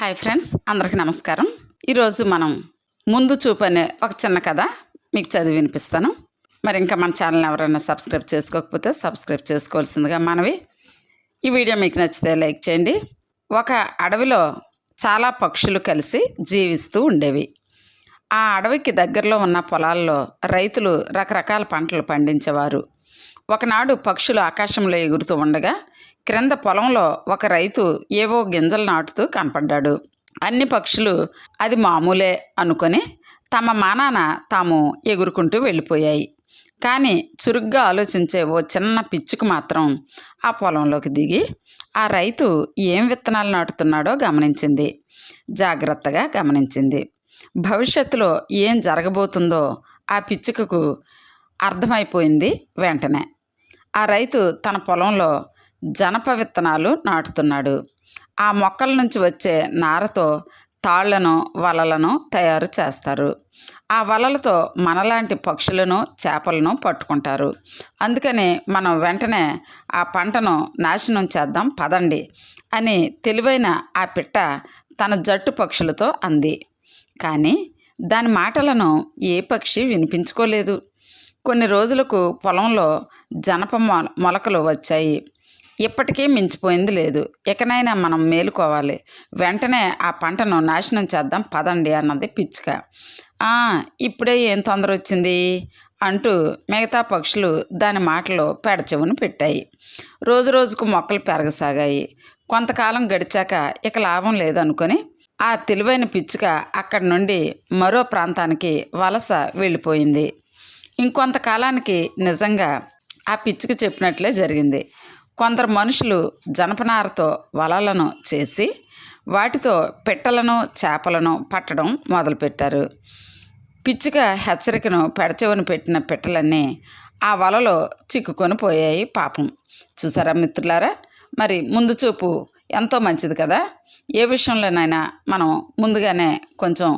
Hi friends అందరికీ నమస్కారం. ఈరోజు మనం ముందు చూపు అనే ఒక చిన్న కథ మీకు చదివి వినిపిస్తాను. మరి ఇంకా మన ఛానల్ ఎవరైనా సబ్స్క్రైబ్ చేసుకోకపోతే సబ్స్క్రైబ్ చేసుకోవాల్సిందిగా మనవి. ఈ వీడియో మీకు నచ్చితే లైక్ చేయండి. ఒక అడవిలో చాలా పక్షులు కలిసి జీవిస్తూ ఉండేవి. ఆ అడవికి దగ్గరలో ఉన్న పొలాల్లో రైతులు రకరకాల పంటలు పండించేవారు. ఒకనాడు పక్షులు ఆకాశంలో ఎగురుతూ ఉండగా క్రింద పొలంలో ఒక రైతు ఏవో గింజలు నాటుతూ కనపడ్డాడు. అన్ని పక్షులు అది మామూలే అనుకొని తమ మానాన తాము ఎగురుకుంటూ వెళ్ళిపోయాయి. కానీ చురుగ్గా ఆలోచించే ఓ చిన్న పిచ్చుకు మాత్రం ఆ పొలంలోకి దిగి ఆ రైతు ఏం విత్తనాలు నాటుతున్నాడో గమనించింది. జాగ్రత్తగా గమనించింది. భవిష్యత్తులో ఏం జరగబోతుందో ఆ పిచ్చుకకు అర్థమైపోయింది వెంటనే. ఆ రైతు తన పొలంలో జనప విత్తనాలు నాటుతున్నాడు. ఆ మొక్కల నుంచి వచ్చే నారతో తాళ్ళను వలలను తయారు చేస్తారు. ఆ వలలతో మనలాంటి పక్షులను చేపలను పట్టుకుంటారు. అందుకని మనం వెంటనే ఆ పంటను నాశనం చేద్దాం పదండి అని తెలివైన ఆ పిట్ట తన జట్టు పక్షులతో అంది. కానీ దాని మాటలను ఏ పక్షి వినిపించుకోలేదు. కొన్ని రోజులకు పొలంలో జనప మొల మొలకలు వచ్చాయి. ఇప్పటికీ మించిపోయింది లేదు. ఇకనైనా మనం మేలుకోవాలి. వెంటనే ఆ పంటను నాశనం చేద్దాం పదండి అన్నది పిచ్చుక. ఇప్పుడే ఏం తొందర వచ్చింది? అంటూ మిగతా పక్షులు దాని మాటలో పెడచెవును పెట్టాయి. రోజు రోజుకు మొక్కలు పెరగసాగాయి. కొంతకాలం గడిచాక ఇక లాభం లేదనుకొని ఆ తెలివైన పిచ్చుక అక్కడి నుండి మరో ప్రాంతానికి వలస వెళ్ళిపోయింది. ఇంకొంతకాలానికి నిజంగా ఆ పిచ్చుక చెప్పినట్లే జరిగింది. కొందరు మనుషులు జనపనారతో వలలను చేసి వాటితో పిట్టలను చేపలను పట్టడం మొదలుపెట్టారు. పిచ్చుక హెచ్చరికను పెడచెవని పెట్టిన పిట్టలన్నీ ఆ వలలో చిక్కుకొని పోయాయి పాపం. చూసారా మిత్రులారా? మరి ముందు చూపు ఎంతో మంచిది కదా? ఏ విషయంలోనైనా మనం ముందుగానే కొంచెం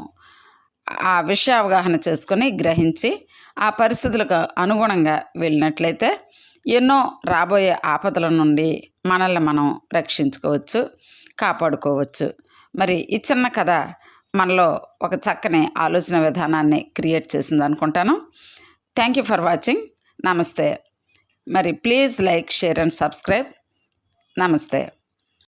ఆ విషయ అవగాహన చేసుకొని గ్రహించి ఆ పరిస్థితులకు అనుగుణంగా వెళ్ళినట్లయితే ఎన్నో రాబోయే ఆపదల నుండి మనల్ని మనం రక్షించుకోవచ్చు కాపాడుకోవచ్చు. మరి ఈ చిన్న కథ మనలో ఒక చక్కని ఆలోచన విధానాన్ని క్రియేట్ చేసింది అనుకుంటాను. థ్యాంక్ యూ ఫర్ వాచింగ్ నమస్తే. మరి please like share and subscribe. నమస్తే.